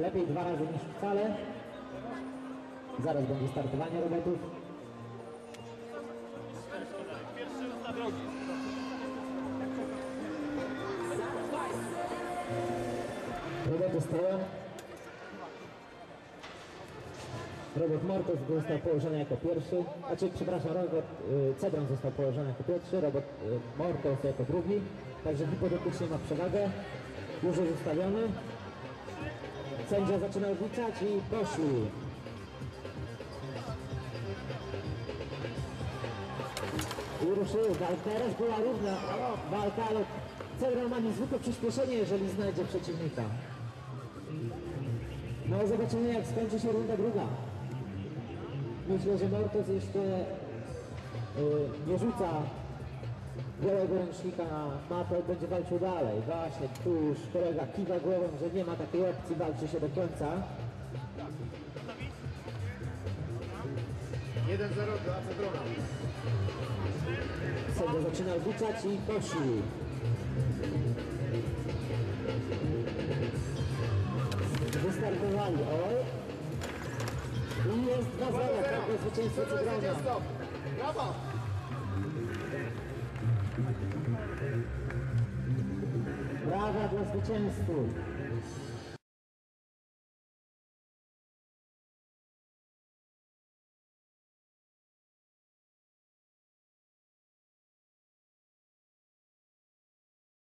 Lepiej dwa razy niż wcale. Zaraz będzie startowanie robotów. Roboty stoją. Robot Mortos został położony jako pierwszy, znaczy przepraszam, robot y, Cedron został położony jako pierwszy, robot y, Mortos jako drugi, także hipotetycznie ma przewagę, już jest ustawiony. Sędzia zaczyna odliczać i poszli. I ruszył, teraz była równa walka, ale Cedron ma niezwykłe przyspieszenie, jeżeli znajdzie przeciwnika. No zobaczymy jak skończy się runda druga. Myślę, że Mortos jeszcze y, nie rzuca białego ręcznika i będzie walczył dalej. Właśnie, tu już kolega kiwa głową, że nie ma takiej opcji, walczy się do końca. 1-0 dla Cedrona. Sędzia zaczyna odliczać i poszli. Wystartowali, oj. I jest 2-0, prawda, zwycięstwo. Zwycięstwo. Brawo! Práva vlastničenství.